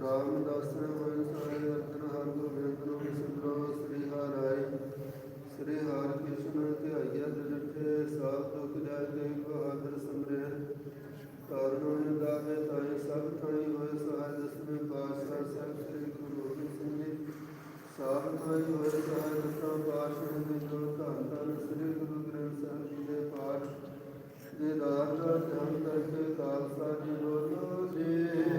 ਰਾਮਦਾਸ ਨੇ ਹੋਏ ਸਾਰੇ ਅਰਜਨ ਹਰ ਗੋਬਿੰਦ ਨੂੰ ਸਿਮਰੋ ਸ੍ਰੀ ਹਰਿ ਸ੍ਰੀ ਹਰਿ ਕ੍ਰਿਸ਼ਨ ਧਿਆਈਆ ਦਿਲਠੇ ਸਾਧ ਦੁਖ ਜਾਇ ਤੇ ਬਹਾਦਰ ਸਮਰੇ। ਕਰਨੋ ਨਿਦਾਵੇ ਤਾਈ ਸਭ ਥਾਈ ਹੋਏ ਸਹਾਇ ਦਸਵੇਂ ਪਾਤਸ਼ਾਹ ਸਾਹਿਬ ਸ੍ਰੀ ਗੁਰੂ ਗੋਬਿੰਦ ਸਿੰਘ ਜੀ। ਸਭ ਥਾਈ ਹੋਏ ਸਹਾਇ ਦਸਵਾਂ ਪਾਤਸ਼ਾਹ ਦੇ ਜੋ ਧੰਨ ਧੰਨ ਸ੍ਰੀ ਗੁਰੂ ਗ੍ਰੰਥ ਸਾਹਿਬ ਜੀ ਦੇ ਪਾਠ। ਦੇ ਦਾਸ ਦਾ ਧਿਆਨ ਕਰਕੇ ਖਾਲਸਾ ਜੀ ਬੋਲੋ ਜੀ।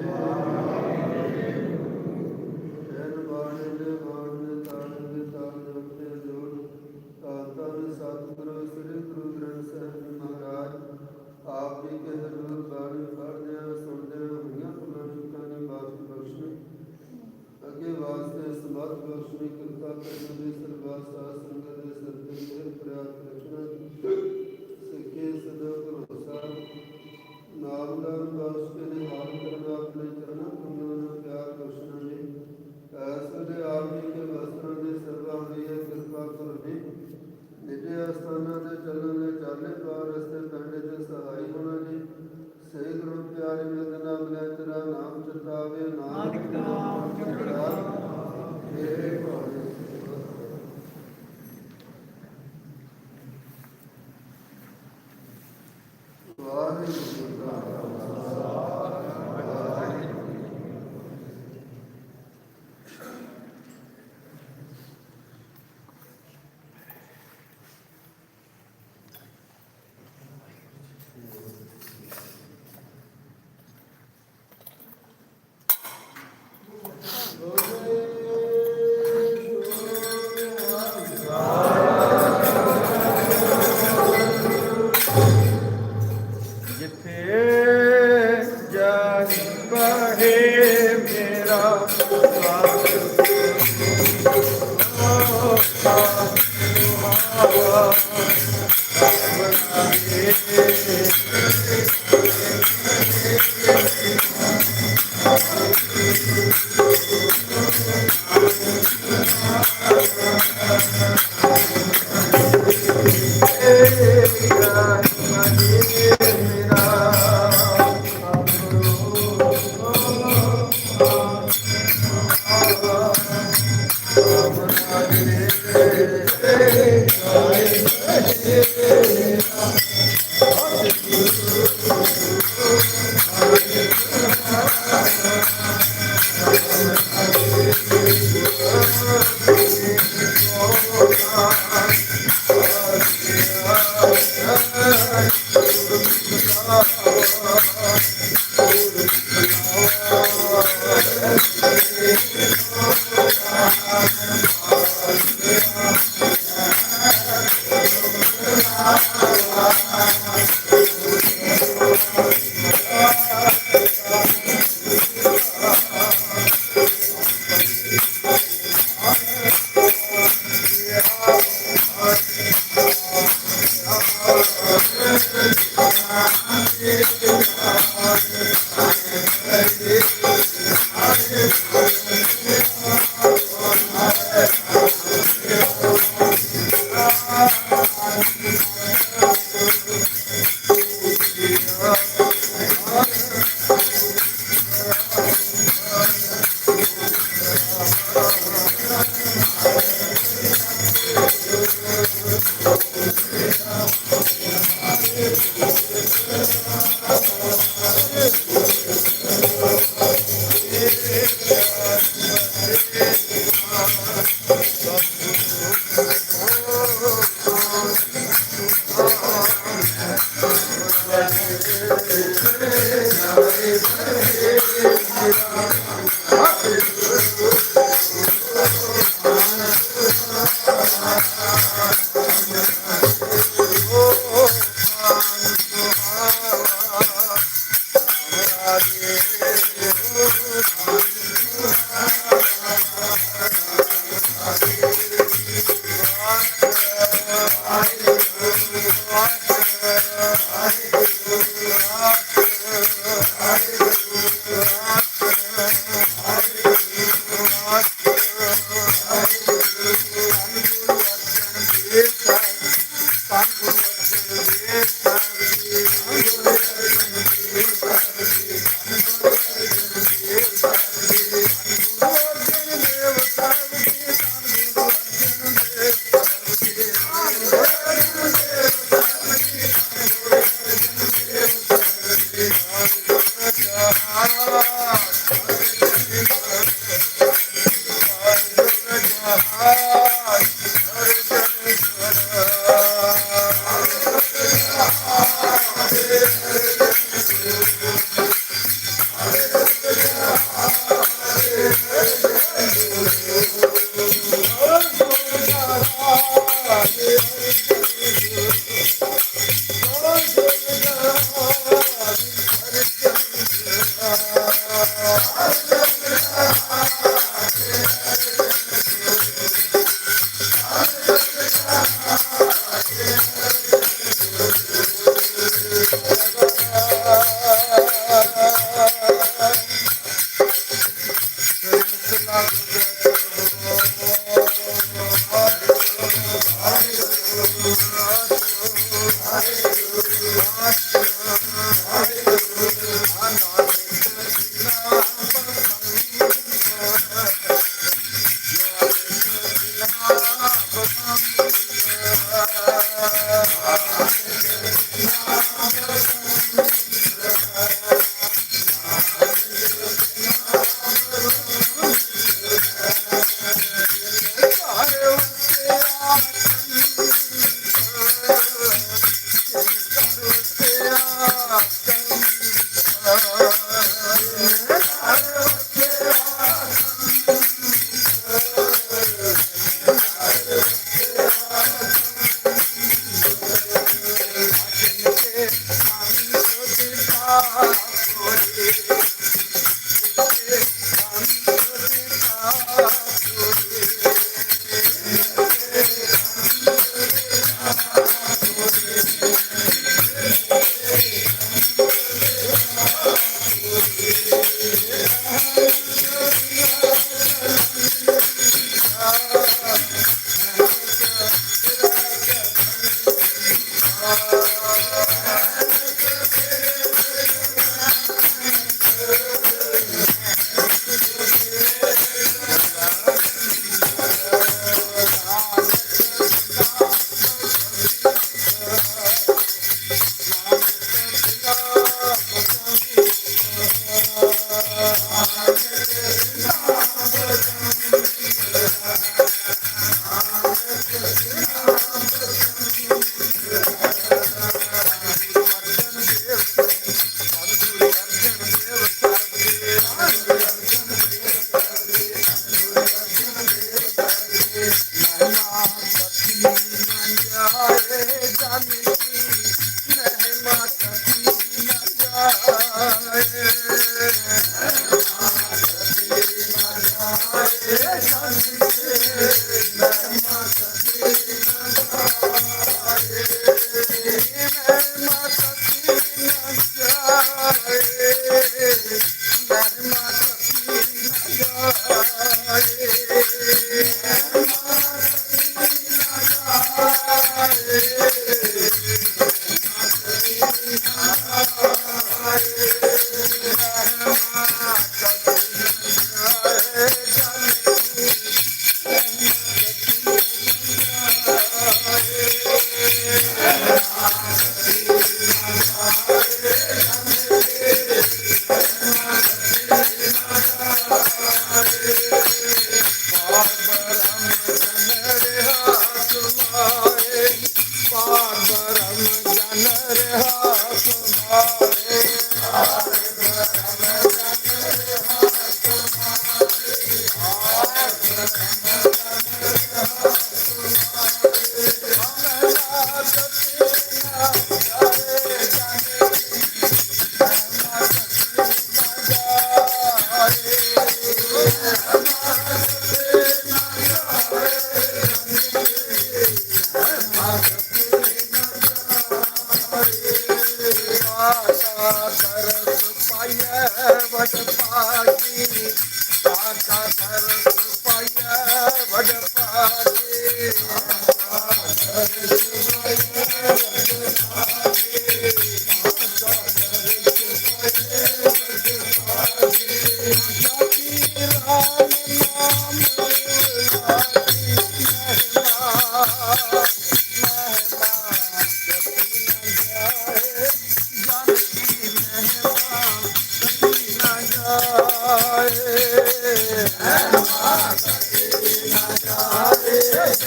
Shri Krishna Krishna Sri Sri Sri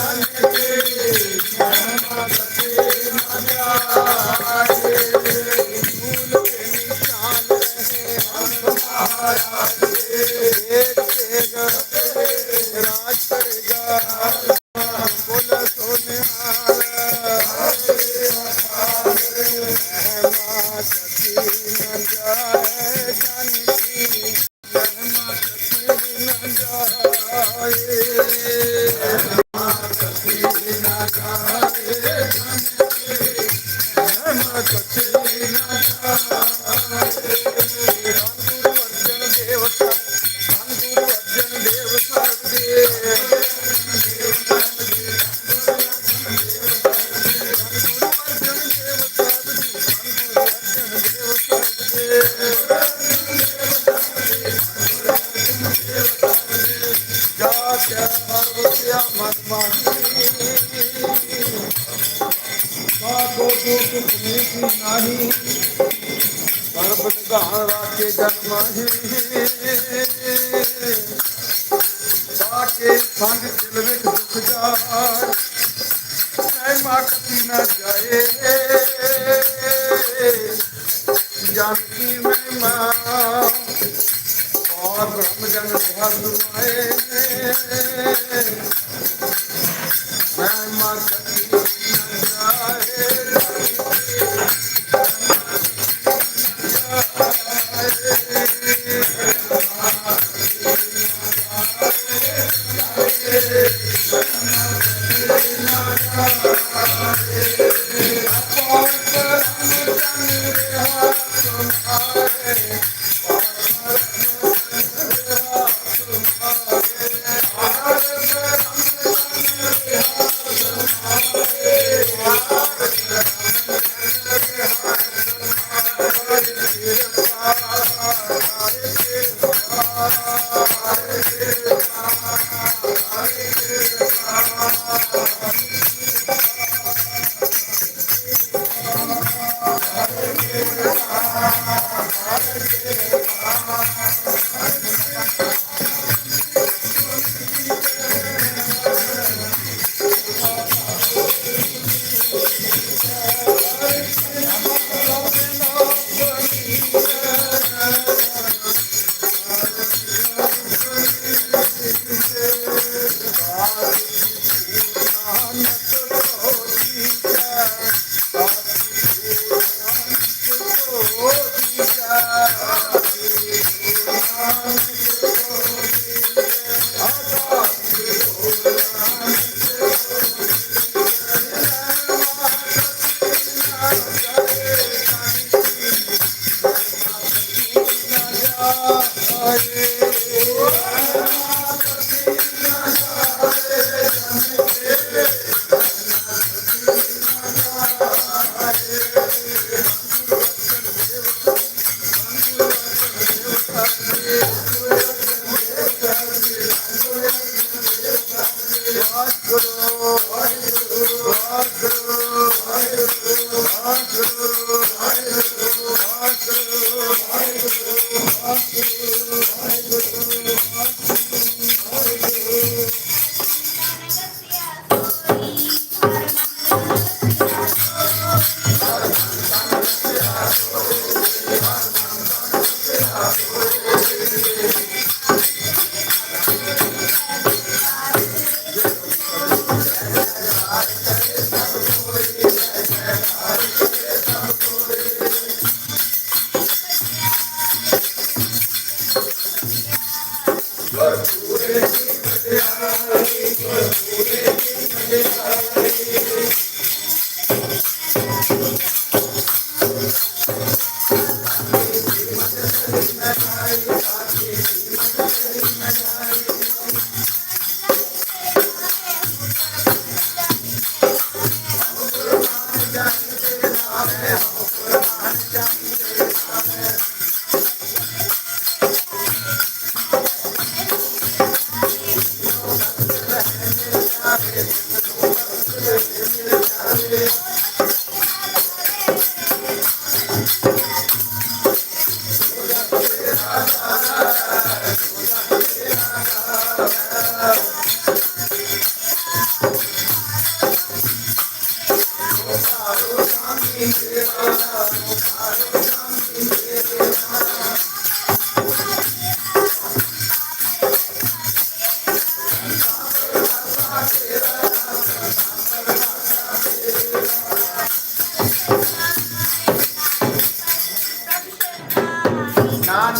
Amen. ਕਰਮਾਹੀ ਸਾਕੇ ਸੰਗ ਦਿਲ ਵਿੱਚ ਦੁੱਖ ਜਾ ਐ ਮਾਕਤੀ ਨਾ ਜਾਏ। ਜਾਨਕੀ ਮੈਂ ਮਾਂ ਔਰ ਬ੍ਰਹਮ ਜਨ ਸੁਹਾਗ ਦੁਆਏ நான்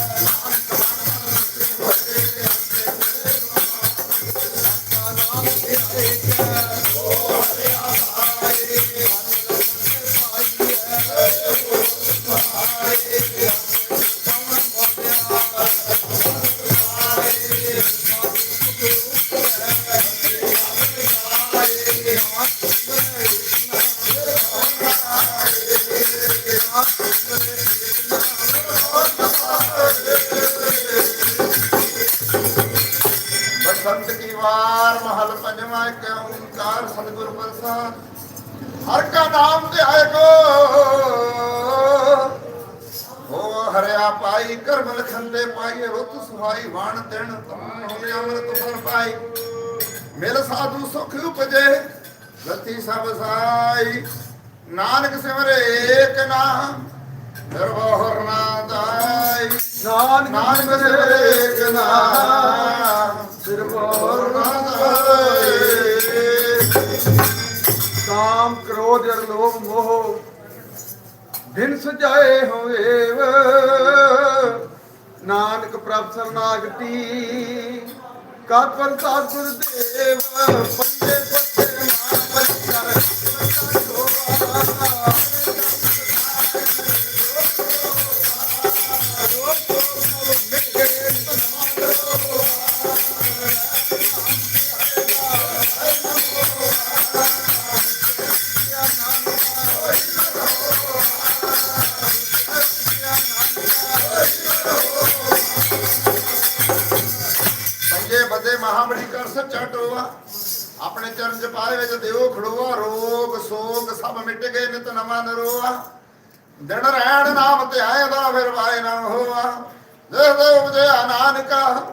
Yeah. ਲਖੰਦੇ ਪਾਈਏ ਰੁੱਤ ਸੁਹਾਈ ਵਾਣ ਤਮਨ ਹੋਵੇ ਅੰਮ੍ਰਿਤ ਫਲ ਪਾਈ। ਮਿਲ ਸਾਧੂ ਸੁਖ ਉਪਜੇ ਗਤੀ ਸਭ ਸਾਈ। ਨਾਨਕ ਸਿਮਰੇ ਏਕ ਨਾਮ ਨਿਰਭਉ ਹਰ ਨਾਮ ਦਾਈ। ਨਾਨਕ ਸਿਮਰੇ ਸਿਮਰੇ ਨਾਮ ਕਾਮ ਕ੍ਰੋਧ ਅਰ ਲੋਭ ਮੋਹ ਦਿਨ ਸਜਾਏ ਹੋਏ ਨਾਨਕ ਪ੍ਰਭ ਸਰਨਾਗਤੀ ਕਾ ਪ੍ਰਸਾਦ ਗੁਰਦੇਵ ਪੰਜੇ ਪੱਤੇ ਮਾਂ ਪਰਿਚਾਰ ਕਰ ਟੋਆ ਆਪਣੇ ਚਰਨ ਚ ਪਾਏ ਵਿੱਚ ਦੇਵੋ ਖੜੋਆ। ਰੋਗ, ਸੋਗ ਸਭ ਮਿਟ ਗਏ, ਨਿਤ ਨਵਾਂ ਨਰੋਆ। ਦਿਨ ਰਹਿਣ ਨਾਮ ਧਿਆਏ ਦਾ ਫਿਰ ਵਾਏ ਨਾ ਹੋਆ। ਜੇ ਦੇ ਉਪਜਿਆ ਨਾਨਕਾ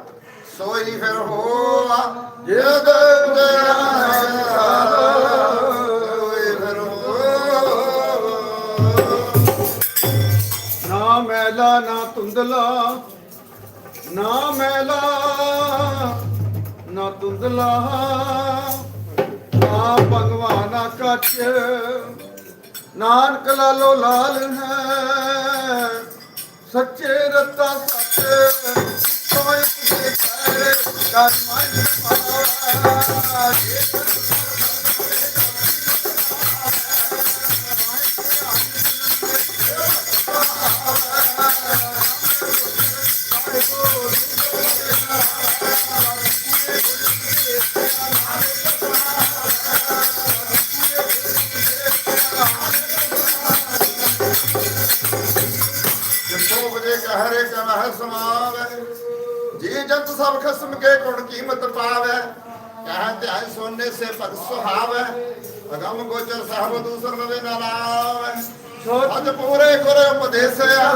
ਸੋਈ ਫਿਰ ਹੋਆ। ਜੇ ਦੇ ਉਪਜਿਆ ਨਾਨਕਾ ਫਿਰ ਹੋਆ। ਨਾ ਮੈਲਾ, ਨਾ ਧੁੰਦਲਾ, ਨਾ ਮੈਲਾ। ਨਾ ਧੁੰਦਲਾ। ਨਾ ਭਗਵਾਨਾ ਕੱਚ। ਨਾਨਕ ਲਾਲੋ ਲਾਲ ਹੈ। ਸੱਚੇ ਰਤਾ ਸੱਚ। ਕੋਈ ਤੇ ਪੈਰੇ ਕਰ ਮਨ ਮਾਵਾ ਜੇ ਕਹਰੇ ਕਮਹ ਸਮਾਵੇ। ਜੀ ਜੰਤ ਸਭ ਖਸਮ ਕੇ ਗੁਣ ਕੀਮਤ ਪਾਵੇ। ਕਹਾਂ ਧਿਆਨ ਸੋਨੇ ਸੇ ਭਗ ਸੁਹਾਵੇ। ਅਗਮ ਗੋਚਰ ਸਾਹਿਬ ਦੂਸਰ ਨਵੇ ਨਾ ਲਾਵੇ। ਅੱਜ ਪੂਰੇ ਗੁਰ ਉਪਦੇਸਿਆ।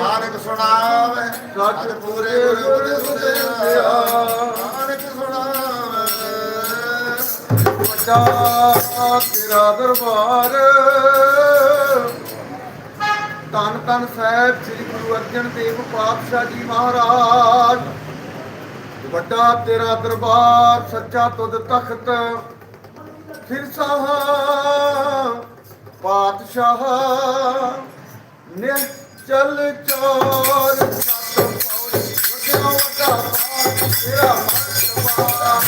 ਨਾਨਕ ਸੁਣਾਵੇ। ਅੱਜ ਪੂਰੇ ਗੁਰ ਉਪਦੇਸਿਆ। ਨਾਨਕ ਸੁਣਾਵੇ। ਵੱਡਾ ਤੇਰਾ ਦਰਬਾਰ। ਤਨ ਤਨ ਸਾਹਿਬ ਸ੍ਰੀ ਗੁਰੂ ਅਰਜਨ ਦੇਵ ਪਾਤਸ਼ਾਹ ਜੀ ਮਹਾਰਾਜ। ਵੱਡਾ ਤੇਰਾ ਦਰਬਾਰ, ਸੱਚਾ ਤੁਧ ਤਖਤ, ਫਿਰ ਪਾਤਸ਼ਾਹ ਨਿਚਲ ਚੋਰ। ਸਤ ਪੌੜੀ ਵੱਡਾ ਵੱਡਾ ਤੇਰਾ ਮਰਤਬਾ